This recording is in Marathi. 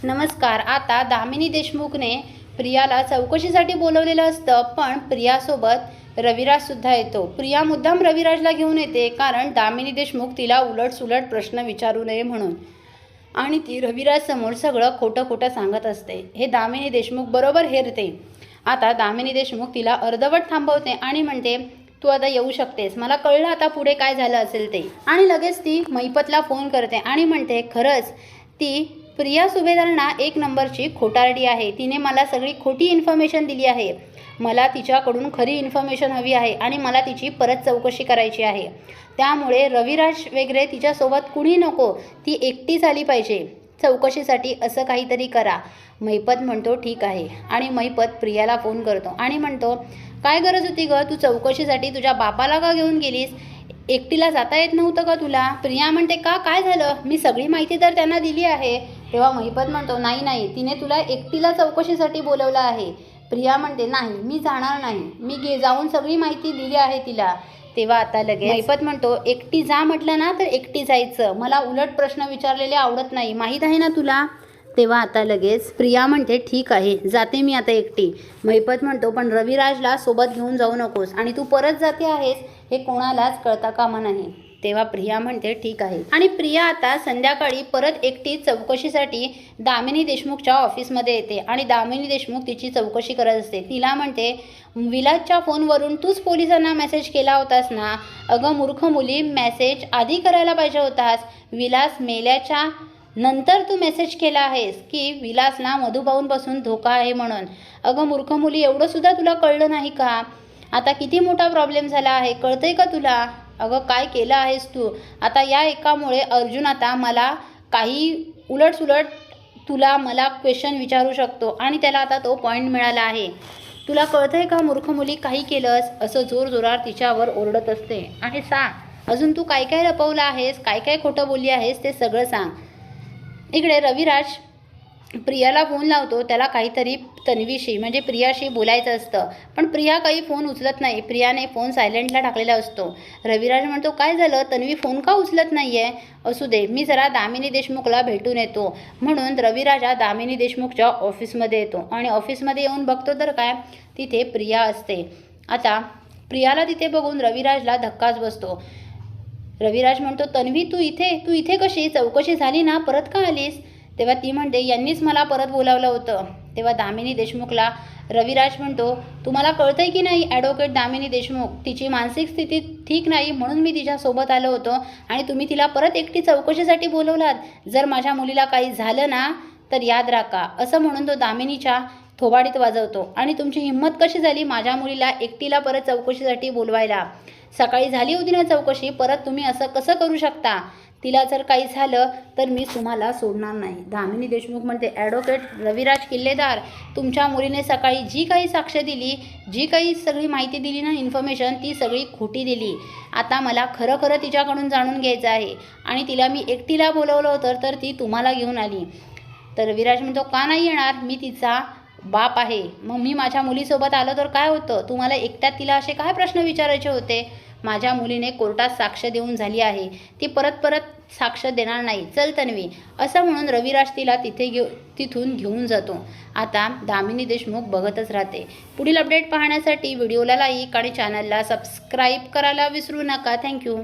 नमस्कार आता दामिनी देशमुखने प्रियाला चौकशीसाठी बोलवलेलं असतं पण प्रियासोबत रविराज सुद्धा येतो. प्रिया मुद्दाम रविराजला घेऊन येते कारण दामिनी देशमुख तिला उलटसुलट प्रश्न विचारू नये म्हणून. आणि ती रविराज समोर सगळं खोटं खोटं सांगत असते. हे दामिनी देशमुख बरोबर हेरते. आता दामिनी देशमुख तिला अर्धवट थांबवते आणि म्हणते तू आता येऊ शकतेस. मला कळलं आता पुढे काय झालं असेल ते. आणि लगेच ती मैपतला फोन करते आणि म्हणते खरंच ती प्रिया सुभेदारना एक नंबरची खोटारडी आहे. तिने मला सगळी खोटी इन्फॉर्मेशन दिली आहे. मला तिच्याकडून खरी इन्फॉर्मेशन हवी आहे आणि मला तिची परत चौकशी करायची आहे. त्यामुळे रविराज वगैरे तिच्यासोबत कुणी नको ती एकटीच आली पाहिजे. चौकशीसाठी असं काहीतरी करा. मैपत म्हणतो ठीक आहे. आणि मैपत प्रियाला फोन करतो आणि म्हणतो काय गरज होती ग? तू चौकशीसाठी तुझ्या बापाला का घेऊन गेलीस? एकटीला जाता येत नव्हतं का तुला? प्रिया म्हणते का? काय झालं? मी सगळी माहिती तर त्यांना दिली आहे. तेव्हा महिपत म्हणतो नाही नाही तिने तुला एकटीला चौकशीसाठी बोलवलं आहे. प्रिया म्हणते नाही मी जाणार नाही. मी गे जाऊन सगळी माहिती दिली आहे तिला. तेव्हा आता लगेच महिपत म्हणतो एकटी जा म्हटलं ना तर एकटी जायचं. मला उलट प्रश्न विचारलेले आवडत नाही. माहीत आहे ना तुला? तेव्हा आता लगेच प्रिया म्हणते ठीक आहे जाते मी आता एकटी. महिपत म्हणतो पण रविराजला सोबत घेऊन जाऊ नकोस आणि तू परत जाते आहेस हे कोणालाच कळता कामा नाही. तेव्हा प्रिया म्हणते ठीक आहे. आणि प्रिया आता संध्याकाळी परत एकटी चौकशीसाठी दामिनी देशमुखच्या ऑफिसमध्ये येते आणि दामिनी देशमुख तिची चौकशी करत असते. तिला म्हणते विलासच्या फोनवरून तूच पोलिसांना मेसेज केला होतास ना? अगं मूर्ख मुली मेसेज आधी करायला पाहिजे होतास. विलास मेल्याच्या नंतर तू मेसेज केला आहेस की विलासला मधुभाऊंपासून धोका आहे म्हणून. अगं मूर्ख मुली एवढं सुद्धा तुला कळलं नाही का? आता किती मोठा प्रॉब्लेम झाला आहे कळतंय का तुला? अगं काय केलं आहेस तू? आता या एकामुळे अर्जुन आता मला काही उलटसुलट तुला मला क्वेश्चन विचारू शकतो आणि त्याला आता तो पॉईंट मिळाला आहे. तुला कळतंय का मूर्ख मुली काही केलंस? असं जोरजोरात तिच्यावर ओरडत असते. आणि सांग अजून तू काय काय लपवलं आहेस? काय काय खोटं बोलली आहेस? ते सगळं सांग. इकडे रविराज प्रियाला फोन लावतो. त्याला काहीतरी तन्वीशी म्हणजे प्रियाशी बोलायचं असतं. पण प्रिया काही फोन उचलत नाही. प्रियाने फोन सायलेंटला टाकलेला असतो. रविराज म्हणतो काय झालं? तन्वी फोन का उचलत नाही आहे असू दे. मी जरा दामिनी देशमुखला भेटून येतो. म्हणून रविराजा दामिनी देशमुखच्या ऑफिसमध्ये येतो. आणि ऑफिसमध्ये येऊन बघतो तर काय? तिथे प्रिया असते. आता प्रियाला तिथे बघून रविराजला धक्काच बसतो. रविराज म्हणतो तन्वी तू इथे तू इथे कशी? चौकशी झाली ना? परत का आलीस? तेव्हा ती म्हणते यांनीच मला परत बोलावलं होतं. तेव्हा दामिनी देशमुखला रविराज म्हणतो तुम्हाला कळतंय की नाही ॲडव्होकेट दामिनी देशमुख तिची मानसिक स्थिती ठीक नाही म्हणून मी तिच्यासोबत आलो होतो आणि तुम्ही तिला परत एकटी चौकशीसाठी बोलवलात. जर माझ्या मुलीला काही झालं ना तर याद राखा. असं म्हणून तो दामिनीच्या थोबाडीत वाजवतो. आणि तुमची हिंमत कशी झाली माझ्या मुलीला एकटीला परत चौकशीसाठी बोलवायला? सकाळी झाली होती ना चौकशी? परत तुम्ही असं कसं करू शकता? तिला जर काही झालं तर मी तुम्हाला सोडणार नाही. दामिनी देशमुख म्हणते ॲडव्होकेट रविराज किल्लेदार तुमच्या मुलीने सकाळी जी काही साक्ष दिली जी काही सगळी माहिती दिली ना इन्फॉर्मेशन ती सगळी खोटी दिली. आता मला खरं खरं तिच्याकडून जाणून घ्यायचं आहे. आणि तिला मी एकटीला बोलवलं होतं तर ती तुम्हाला घेऊन आली. तर रविराज म्हणतो का नाही येणार? मी तिचा बाप आहे. मग मी माझ्या मुलीसोबत आलं तर काय होतं? तुम्हाला एकट्यात तिला असे काय प्रश्न विचारायचे होते? माझ्या मुलीने कोर्टात साक्ष देऊन झाली आहे. ती परत परत साक्ष देणार नाही. चल तन्वी. असं म्हणून रविराज तिला तिथे घेऊ तिथून घेऊन जातो. आता दामिनी देशमुख बघतच राहते. पुढील अपडेट पाहण्यासाठी व्हिडिओला लाईक आणि चॅनलला सबस्क्राईब करायला विसरू नका. थँक्यू